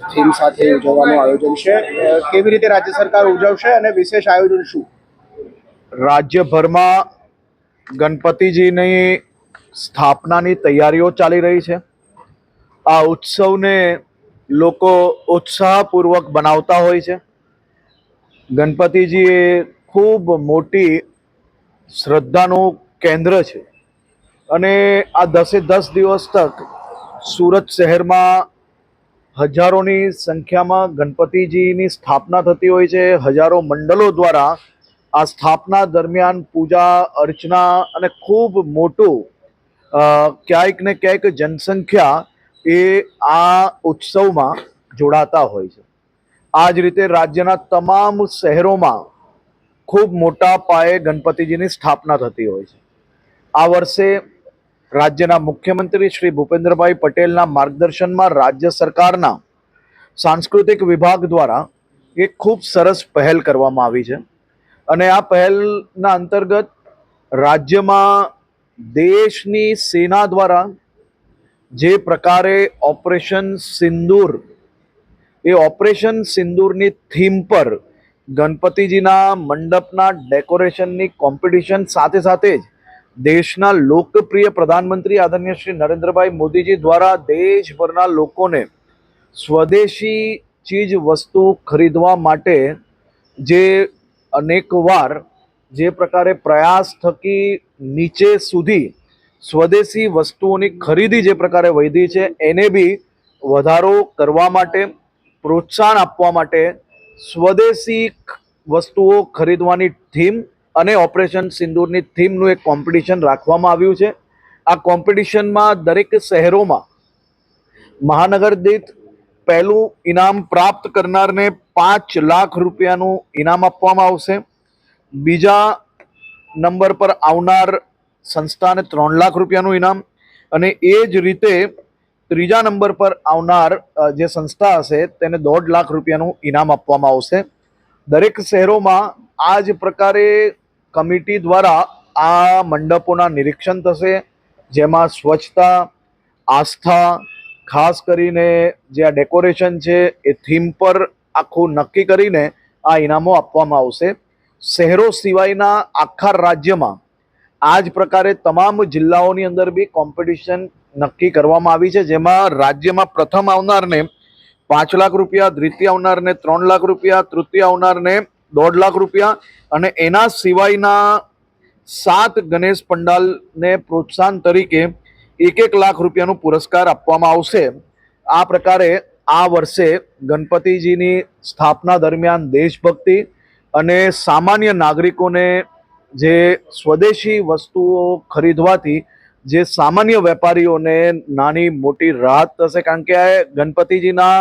Theme સાથે ઉજવવાનું આયોજન છે. કેવી રીતે રાજ્ય સરકાર ઉજવશે અને વિશેષ આયોજન શું? રાજ્યભરમાં ગણપતિજીની સ્થાપનાની તૈયારીઓ ચાલી રહી છે. આ ઉત્સવને લોકો ઉત્સાહપૂર્વક બનાવતા હોય છે. ગણપતિજી એ ખૂબ મોટી શ્રદ્ધાનું કેન્દ્ર છે. અને આ દસે દસ દિવસ તક સુરત શહેરમાં હજારોની સંખ્યામાં ગણપતિજીની સ્થાપના થતી હોય છે. હજારો મંડળો દ્વારા આ સ્થાપના દરમિયાન પૂજા, અર્ચના અને ખૂબ મોટું ક્યાંક ને ક્યાંક જનસંખ્યા એ આ ઉત્સવમાં જોડાતા હોય છે. આ જ રીતે રાજ્યના તમામ શહેરોમાં ખૂબ મોટા પાયે ગણપતિજીની સ્થાપના થતી હોય છે. આ વર્ષે રાજ્યના મુખ્યમંત્રી શ્રી ભૂપેન્દ્રભાઈ પટેલના માર્ગદર્શનમાં રાજ્ય સરકારના સાંસ્કૃતિક વિભાગ દ્વારા એક ખૂબ સરસ પહેલ કરવામાં આવી છે. અને આ પહેલના અંતર્ગત રાજ્યમાં દેશની સેના દ્વારા જે પ્રકારે ઓપરેશન સિંદૂર, એ ઓપરેશન સિંદૂરની થીમ પર ગણપતિજીના મંડપના ડેકોરેશનની કોમ્પિટિશન સાથે સાથે જ દેશના લોકપ્રિય પ્રધાનમંત્રી આદરણીય શ્રી નરેન્દ્રભાઈ મોદીજી દ્વારા દેશભરના લોકોને સ્વદેશી ચીજ વસ્તુ ખરીદવા માટે જે અનેકવાર જે પ્રકારે પ્રયાસ થકી નીચે સુધી સ્વદેશી વસ્તુઓની ખરીદી જે પ્રકારે વધી છે, એને બી વધારો કરવા માટે, પ્રોત્સાહન આપવા માટે સ્વદેશી વસ્તુઓ ખરીદવાની થીમ અને ઓપરેશન સિંદૂરની થીમનું એક કોમ્પિટિશન રાખવામાં આવ્યું છે. આ કોમ્પિટિશનમાં દરેક શહેરોમાં મહાનગર દીઠ પહેલું ઇનામ પ્રાપ્ત કરનારને પાંચ લાખ રૂપિયાનું ઇનામ આપવામાં આવશે. બીજા નંબર પર આવનાર સંસ્થાને ત્રણ લાખ રૂપિયાનું ઇનામ અને એ જ રીતે ત્રીજા નંબર પર આવનાર જે સંસ્થા હશે તેને દોઢ લાખ રૂપિયાનું ઇનામ આપવામાં આવશે. દરેક શહેરોમાં આ જ પ્રકારે કમિટી દ્વારા આ મંડપોના નિરીક્ષણ થશે, જેમાં સ્વચ્છતા, આસ્થા, ખાસ કરીને જે આ ડેકોરેશન છે એ થીમ પર આખું નક્કી કરીને આ ઇનામો આપવામાં આવશે. શહેરો સિવાયના આખા રાજ્યમાં આ જ પ્રકારે તમામ જિલ્લાઓની અંદર બી કોમ્પિટિશન નક્કી કરવામાં આવી છે, જેમાં રાજ્યમાં પ્રથમ આવનારને પાંચ લાખ રૂપિયા, દ્વિતીય આવનારને ત્રણ લાખ રૂપિયા, તૃતીય આવનારને દોઢ લાખ રૂપિયા અને એના સિવાયના સાત ગણેશ પંડાલને પ્રોત્સાહન તરીકે એક એક લાખ રૂપિયાનું પુરસ્કાર આપવામાં આવશે. આ પ્રકારે આ વર્ષે ગણપતિજીની સ્થાપના દરમિયાન દેશભક્તિ અને સામાન્ય નાગરિકોને જે સ્વદેશી વસ્તુઓ ખરીદવાથી જે સામાન્ય વેપારીઓને નાની મોટી રાહત થશે, કારણ કે આ ગણપતિજીના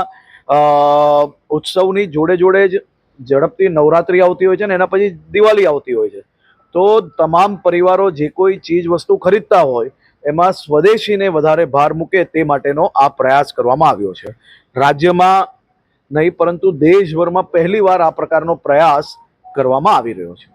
ઉત્સવની જોડે જોડે જ ઝડપથી નવરાત્રી આવતી હોય છે ને એના પછી દિવાળી આવતી હોય છે. તો તમામ પરિવારો જે કોઈ ચીજ વસ્તુ ખરીદતા હોય, એમાં સ્વદેશીને વધારે ભાર મૂકે તે માટેનો આ પ્રયાસ કરવામાં આવ્યો છે. રાજ્યમાં નહીં, પરંતુ દેશભરમાં પહેલીવાર આ પ્રકારનો પ્રયાસ કરવામાં આવી રહ્યો છે.